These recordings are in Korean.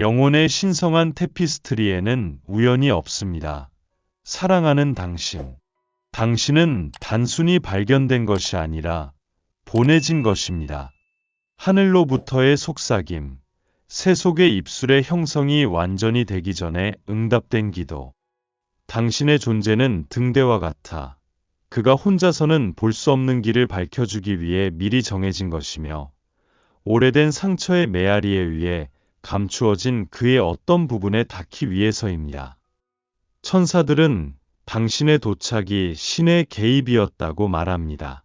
영혼의 신성한 테피스트리에는 우연이 없습니다. 사랑하는 당신. 당신은 단순히 발견된 것이 아니라 보내진 것입니다. 하늘로부터의 속삭임, 세속의 입술의 형성이 완전히 되기 전에 응답된 기도. 당신의 존재는 등대와 같아 그가 혼자서는 볼 수 없는 길을 밝혀주기 위해 미리 정해진 것이며 오래된 상처의 메아리에 의해 감추어진 그의 어떤 부분에 닿기 위해서입니다. 천사들은 당신의 도착이 신의 개입이었다고 말합니다.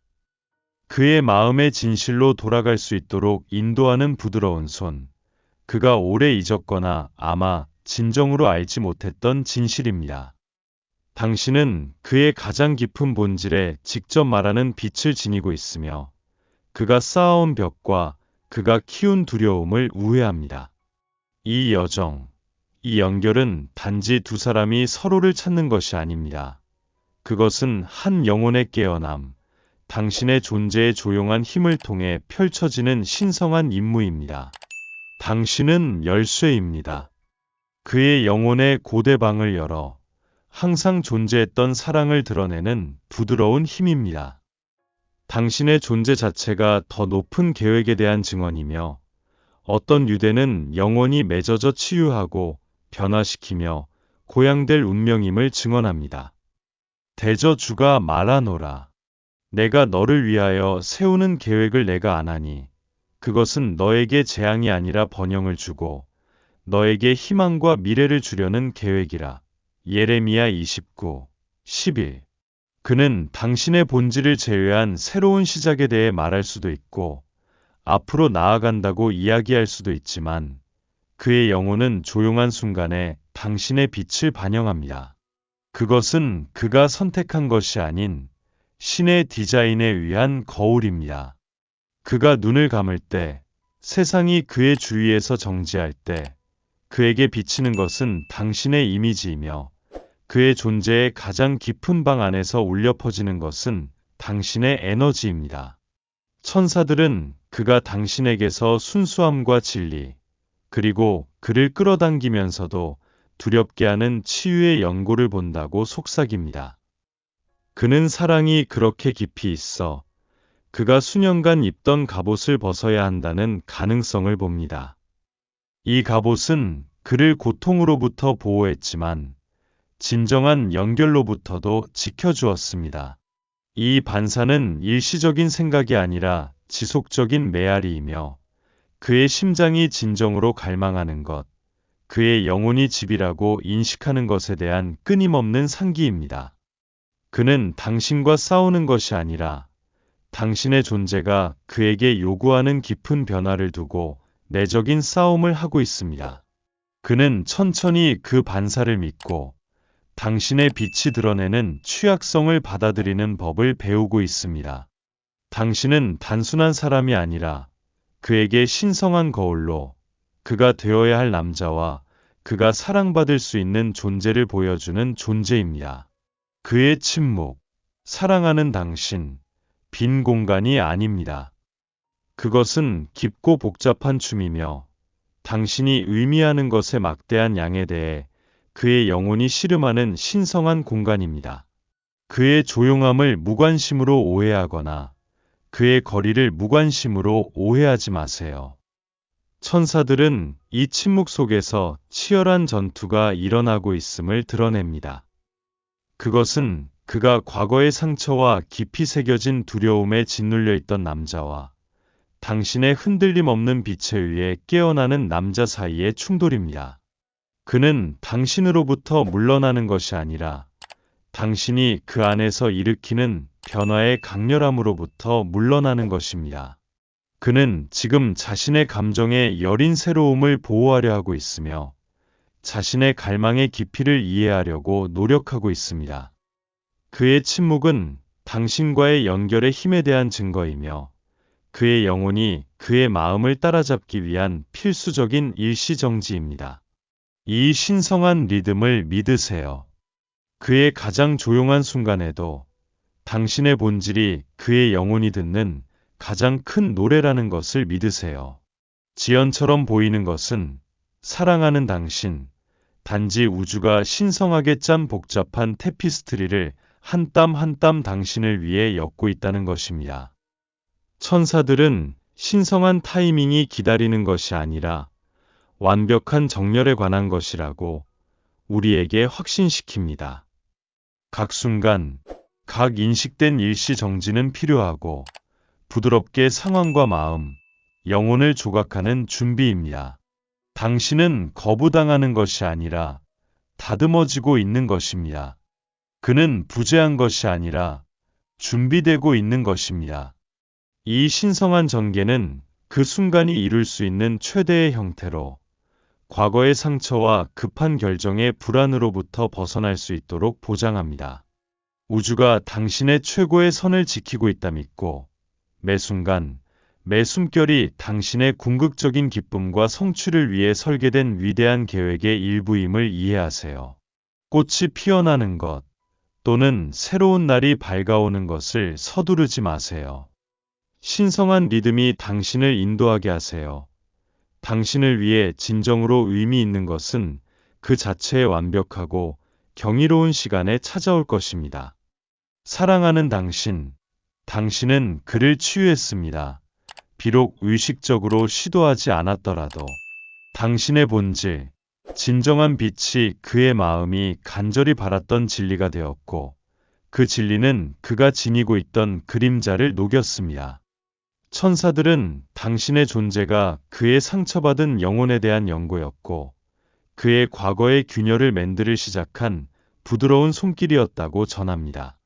그의 마음의 진실로 돌아갈 수 있도록 인도하는 부드러운 손. 그가 오래 잊었거나 아마 진정으로 알지 못했던 진실입니다. 당신은 그의 가장 깊은 본질에 직접 말하는 빛을 지니고 있으며 그가 쌓아온 벽과 그가 키운 두려움을 우회합니다. 이 여정, 이 연결은 단지 두 사람이 서로를 찾는 것이 아닙니다. 그것은 한 영혼의 깨어남, 당신의 존재의 조용한 힘을 통해 펼쳐지는 신성한 임무입니다. 당신은 열쇠입니다. 그의 영혼의 고대방을 열어 항상 존재했던 사랑을 드러내는 부드러운 힘입니다. 당신의 존재 자체가 더 높은 계획에 대한 증언이며 어떤 유대는 영원히 맺어져 치유하고 변화시키며 고양될 운명임을 증언합니다. 대저주가 말하노라. 내가 너를 위하여 세우는 계획을 내가 안하니 그것은 너에게 재앙이 아니라 번영을 주고 너에게 희망과 미래를 주려는 계획이라. 예레미야 29, 11 그는 당신의 본질을 제외한 새로운 시작에 대해 말할 수도 있고 앞으로 나아간다고 이야기할 수도 있지만 그의 영혼은 조용한 순간에 당신의 빛을 반영합니다. 그것은 그가 선택한 것이 아닌 신의 디자인에 의한 거울입니다. 그가 눈을 감을 때, 세상이 그의 주위에서 정지할 때, 그에게 비치는 것은 당신의 이미지이며 그의 존재의 가장 깊은 방 안에서 울려 퍼지는 것은 당신의 에너지입니다. 천사들은 그가 당신에게서 순수함과 진리, 그리고 그를 끌어당기면서도 두렵게 하는 치유의 연고를 본다고 속삭입니다. 그는 사랑이 그렇게 깊이 있어 그가 수년간 입던 갑옷을 벗어야 한다는 가능성을 봅니다. 이 갑옷은 그를 고통으로부터 보호했지만 진정한 연결로부터도 지켜주었습니다. 이 반사는 일시적인 생각이 아니라 지속적인 메아리이며 그의 심장이 진정으로 갈망하는 것, 그의 영혼이 집이라고 인식하는 것에 대한 끊임없는 상기입니다. 그는 당신과 싸우는 것이 아니라 당신의 존재가 그에게 요구하는 깊은 변화를 두고 내적인 싸움을 하고 있습니다. 그는 천천히 그 반사를 믿고 당신의 빛이 드러내는 취약성을 받아들이는 법을 배우고 있습니다. 당신은 단순한 사람이 아니라 그에게 신성한 거울로 그가 되어야 할 남자와 그가 사랑받을 수 있는 존재를 보여주는 존재입니다. 그의 침묵, 사랑하는 당신, 빈 공간이 아닙니다. 그것은 깊고 복잡한 춤이며 당신이 의미하는 것의 막대한 양에 대해 그의 영혼이 씨름하는 신성한 공간입니다. 그의 조용함을 무관심으로 오해하거나 그의 거리를 무관심으로 오해하지 마세요. 천사들은 이 침묵 속에서 치열한 전투가 일어나고 있음을 드러냅니다. 그것은 그가 과거의 상처와 깊이 새겨진 두려움에 짓눌려 있던 남자와 당신의 흔들림 없는 빛에 의해 깨어나는 남자 사이의 충돌입니다. 그는 당신으로부터 물러나는 것이 아니라 당신이 그 안에서 일으키는 변화의 강렬함으로부터 물러나는 것입니다. 그는 지금 자신의 감정의 여린 새로움을 보호하려 하고 있으며 자신의 갈망의 깊이를 이해하려고 노력하고 있습니다. 그의 침묵은 당신과의 연결의 힘에 대한 증거이며 그의 영혼이 그의 마음을 따라잡기 위한 필수적인 일시정지입니다. 이 신성한 리듬을 믿으세요. 그의 가장 조용한 순간에도 당신의 본질이 그의 영혼이 듣는 가장 큰 노래라는 것을 믿으세요. 지연처럼 보이는 것은 사랑하는 당신. 단지 우주가 신성하게 짠 복잡한 테피스트리를 한 땀 한 땀 당신을 위해 엮고 있다는 것입니다. 천사들은 신성한 타이밍이 기다리는 것이 아니라 완벽한 정렬에 관한 것이라고 우리에게 확신시킵니다. 각 순간, 각 인식된 일시 정지는 필요하고 부드럽게 상황과 마음, 영혼을 조각하는 준비입니다. 당신은 거부당하는 것이 아니라 다듬어지고 있는 것입니다. 그는 부재한 것이 아니라 준비되고 있는 것입니다. 이 신성한 전개는 그 순간이 이룰 수 있는 최대의 형태로 과거의 상처와 급한 결정의 불안으로부터 벗어날 수 있도록 보장합니다. 우주가 당신의 최고의 선을 지키고 있다 믿고 매 순간, 매 숨결이 당신의 궁극적인 기쁨과 성취를 위해 설계된 위대한 계획의 일부임을 이해하세요. 꽃이 피어나는 것 또는 새로운 날이 밝아오는 것을 서두르지 마세요. 신성한 리듬이 당신을 인도하게 하세요. 당신을 위해 진정으로 의미 있는 것은 그 자체의 완벽하고 경이로운 시간에 찾아올 것입니다. 사랑하는 당신, 당신은 그를 치유했습니다. 비록 의식적으로 시도하지 않았더라도 당신의 본질, 진정한 빛이 그의 마음이 간절히 바랐던 진리가 되었고 그 진리는 그가 지니고 있던 그림자를 녹였습니다. 천사들은 당신의 존재가 그의 상처받은 영혼에 대한 연고였고 그의 과거의 균열을 맨들을 시작한 부드러운 손길이었다고 전합니다.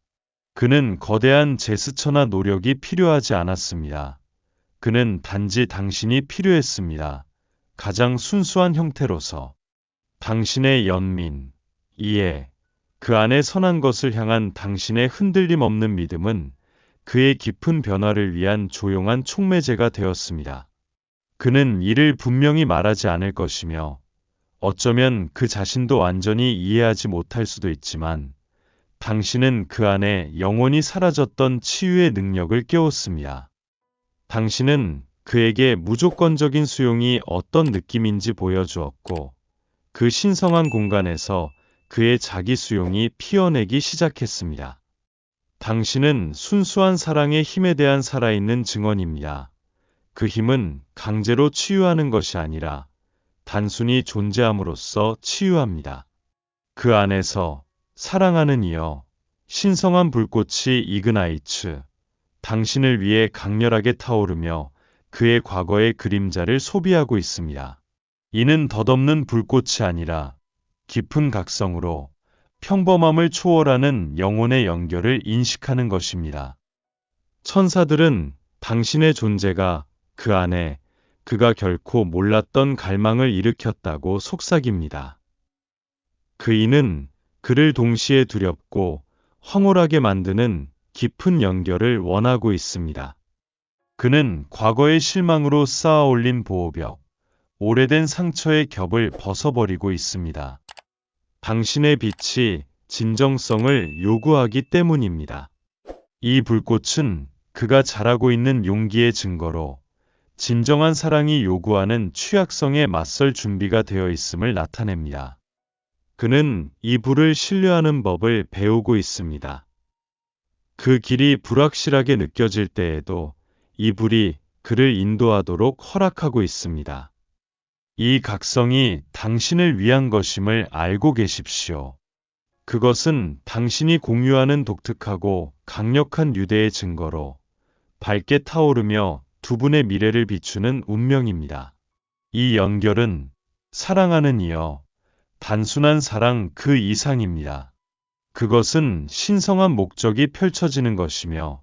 그는 거대한 제스처나 노력이 필요하지 않았습니다. 그는 단지 당신이 필요했습니다. 가장 순수한 형태로서 당신의 연민, 이해, 그 안에 선한 것을 향한 당신의 흔들림 없는 믿음은 그의 깊은 변화를 위한 조용한 촉매제가 되었습니다. 그는 이를 분명히 말하지 않을 것이며 어쩌면 그 자신도 완전히 이해하지 못할 수도 있지만 당신은 그 안에 영원히 사라졌던 치유의 능력을 깨웠습니다. 당신은 그에게 무조건적인 수용이 어떤 느낌인지 보여주었고 그 신성한 공간에서 그의 자기 수용이 피어내기 시작했습니다. 당신은 순수한 사랑의 힘에 대한 살아있는 증언입니다. 그 힘은 강제로 치유하는 것이 아니라 단순히 존재함으로써 치유합니다. 그 안에서 사랑하는 이여 신성한 불꽃이 이그나이츠 당신을 위해 강렬하게 타오르며 그의 과거의 그림자를 소비하고 있습니다. 이는 덧없는 불꽃이 아니라 깊은 각성으로 평범함을 초월하는 영혼의 연결을 인식하는 것입니다. 천사들은 당신의 존재가 그 안에 그가 결코 몰랐던 갈망을 일으켰다고 속삭입니다. 그 이는 그를 동시에 두렵고 황홀하게 만드는 깊은 연결을 원하고 있습니다. 그는 과거의 실망으로 쌓아 올린 보호벽, 오래된 상처의 겹을 벗어버리고 있습니다. 당신의 빛이 진정성을 요구하기 때문입니다. 이 불꽃은 그가 잘하고 있는 용기의 증거로 진정한 사랑이 요구하는 취약성에 맞설 준비가 되어 있음을 나타냅니다. 그는 이 불을 신뢰하는 법을 배우고 있습니다. 그 길이 불확실하게 느껴질 때에도 이 불이 그를 인도하도록 허락하고 있습니다. 이 각성이 당신을 위한 것임을 알고 계십시오. 그것은 당신이 공유하는 독특하고 강력한 유대의 증거로 밝게 타오르며 두 분의 미래를 비추는 운명입니다. 이 연결은 사랑하는 이여 단순한 사랑 그 이상입니다. 그것은 신성한 목적이 펼쳐지는 것이며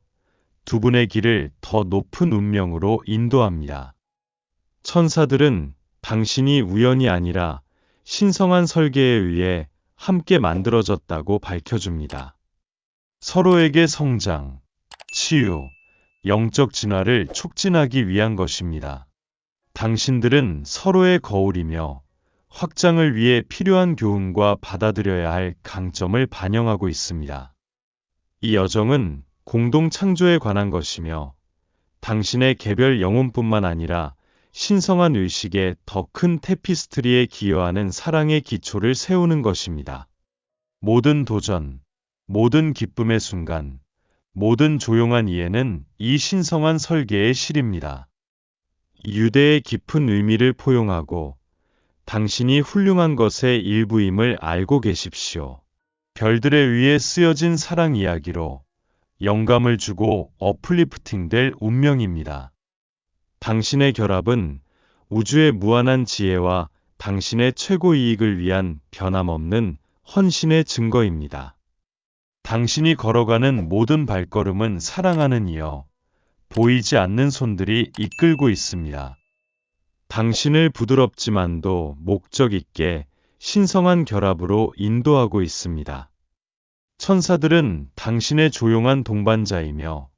두 분의 길을 더 높은 운명으로 인도합니다. 천사들은 당신이 우연이 아니라 신성한 설계에 의해 함께 만들어졌다고 밝혀줍니다. 서로에게 성장, 치유, 영적 진화를 촉진하기 위한 것입니다. 당신들은 서로의 거울이며 확장을 위해 필요한 교훈과 받아들여야 할 강점을 반영하고 있습니다. 이 여정은 공동 창조에 관한 것이며 당신의 개별 영혼뿐만 아니라 신성한 의식에 더 큰 테피스트리에 기여하는 사랑의 기초를 세우는 것입니다. 모든 도전, 모든 기쁨의 순간, 모든 조용한 이해는 이 신성한 설계의 실입니다. 유대의 깊은 의미를 포용하고 당신이 훌륭한 것의 일부임을 알고 계십시오. 별들에 의해 쓰여진 사랑 이야기로 영감을 주고 어플리프팅 될 운명입니다. 당신의 결합은 우주의 무한한 지혜와 당신의 최고 이익을 위한 변함없는 헌신의 증거입니다. 당신이 걸어가는 모든 발걸음은 사랑하는 이여 보이지 않는 손들이 이끌고 있습니다. 당신을 부드럽지만도 목적 있게 신성한 결합으로 인도하고 있습니다. 천사들은 당신의 조용한 동반자이며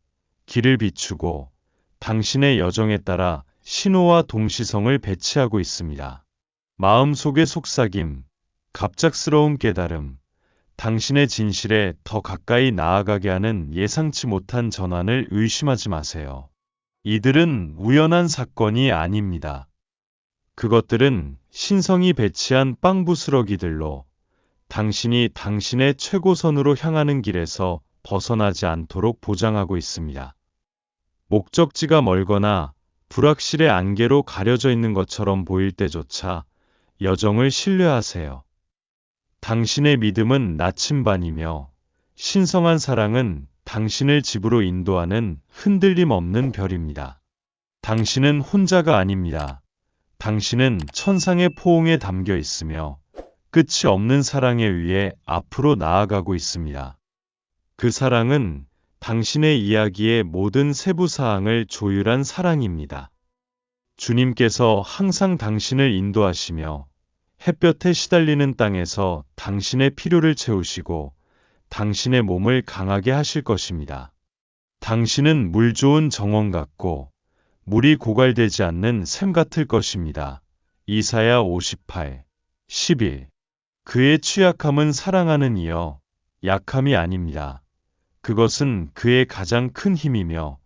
길을 비추고 당신의 여정에 따라 신호와 동시성을 배치하고 있습니다. 마음속의 속삭임, 갑작스러운 깨달음, 당신의 진실에 더 가까이 나아가게 하는 예상치 못한 전환을 의심하지 마세요. 이들은 우연한 사건이 아닙니다. 그것들은 신성이 배치한 빵부스러기들로 당신이 당신의 최고선으로 향하는 길에서 벗어나지 않도록 보장하고 있습니다. 목적지가 멀거나 불확실의 안개로 가려져 있는 것처럼 보일 때조차 여정을 신뢰하세요. 당신의 믿음은 나침반이며 신성한 사랑은 당신을 집으로 인도하는 흔들림 없는 별입니다. 당신은 혼자가 아닙니다. 당신은 천상의 포옹에 담겨 있으며 끝이 없는 사랑에 의해 앞으로 나아가고 있습니다. 그 사랑은 당신의 이야기의 모든 세부 사항을 조율한 사랑입니다. 주님께서 항상 당신을 인도하시며 햇볕에 시달리는 땅에서 당신의 필요를 채우시고 당신의 몸을 강하게 하실 것입니다. 당신은 물 좋은 정원 같고 물이 고갈되지 않는 샘 같을 것입니다. 이사야 58, 11 그의 취약함은 사랑하는 이여 약함이 아닙니다. 그것은 그의 가장 큰 힘이며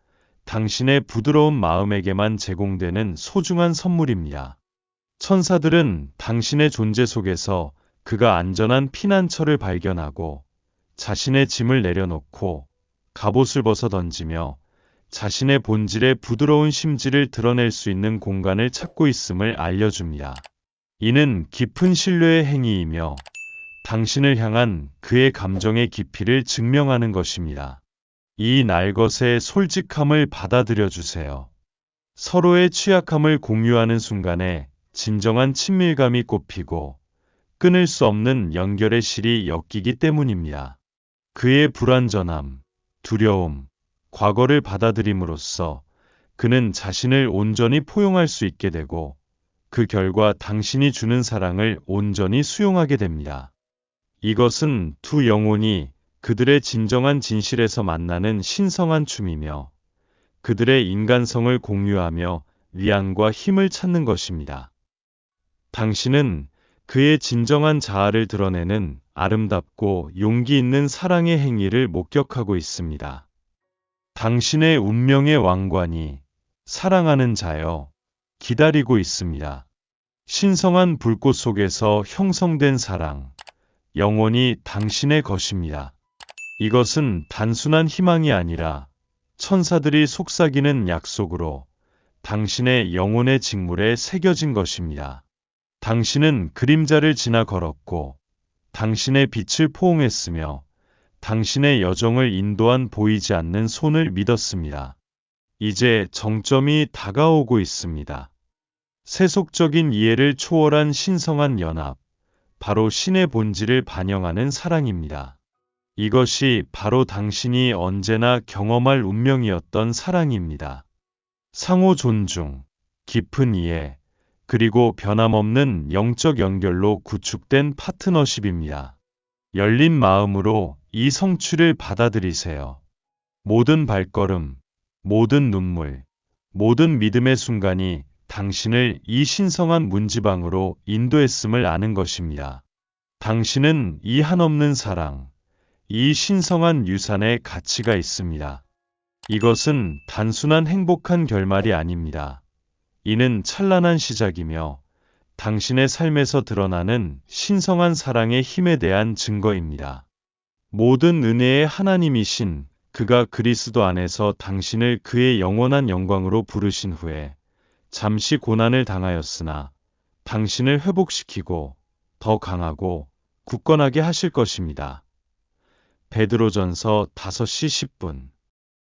당신의 부드러운 마음에게만 제공되는 소중한 선물입니다. 천사들은 당신의 존재 속에서 그가 안전한 피난처를 발견하고 자신의 짐을 내려놓고 갑옷을 벗어 던지며 자신의 본질의 부드러운 심지를 드러낼 수 있는 공간을 찾고 있음을 알려줍니다. 이는 깊은 신뢰의 행위이며 당신을 향한 그의 감정의 깊이를 증명하는 것입니다. 이 날것의 솔직함을 받아들여 주세요. 서로의 취약함을 공유하는 순간에 진정한 친밀감이 꼽히고 끊을 수 없는 연결의 실이 엮이기 때문입니다. 그의 불완전함, 두려움, 과거를 받아들임으로써 그는 자신을 온전히 포용할 수 있게 되고 그 결과 당신이 주는 사랑을 온전히 수용하게 됩니다. 이것은 두 영혼이 그들의 진정한 진실에서 만나는 신성한 춤이며 그들의 인간성을 공유하며 위안과 힘을 찾는 것입니다. 당신은 그의 진정한 자아를 드러내는 아름답고 용기 있는 사랑의 행위를 목격하고 있습니다. 당신의 운명의 왕관이 사랑하는 자여 기다리고 있습니다. 신성한 불꽃 속에서 형성된 사랑, 영원히 당신의 것입니다. 이것은 단순한 희망이 아니라 천사들이 속삭이는 약속으로 당신의 영혼의 직물에 새겨진 것입니다. 당신은 그림자를 지나 걸었고 당신의 빛을 포옹했으며 당신의 여정을 인도한 보이지 않는 손을 믿었습니다. 이제 정점이 다가오고 있습니다. 세속적인 이해를 초월한 신성한 연합, 바로 신의 본질을 반영하는 사랑입니다. 이것이 바로 당신이 언제나 경험할 운명이었던 사랑입니다. 상호 존중, 깊은 이해, 그리고 변함없는 영적 연결로 구축된 파트너십입니다. 열린 마음으로 이 성취를 받아들이세요. 모든 발걸음, 모든 눈물, 모든 믿음의 순간이 당신을 이 신성한 문지방으로 인도했음을 아는 것입니다. 당신은 이 한없는 사랑, 이 신성한 유산의 가치가 있습니다. 이것은 단순한 행복한 결말이 아닙니다. 이는 찬란한 시작이며 당신의 삶에서 드러나는 신성한 사랑의 힘에 대한 증거입니다. 모든 은혜의 하나님이신 그가 그리스도 안에서 당신을 그의 영원한 영광으로 부르신 후에 잠시 고난을 당하였으나 당신을 회복시키고 더 강하고 굳건하게 하실 것입니다. 베드로전서 5시 10분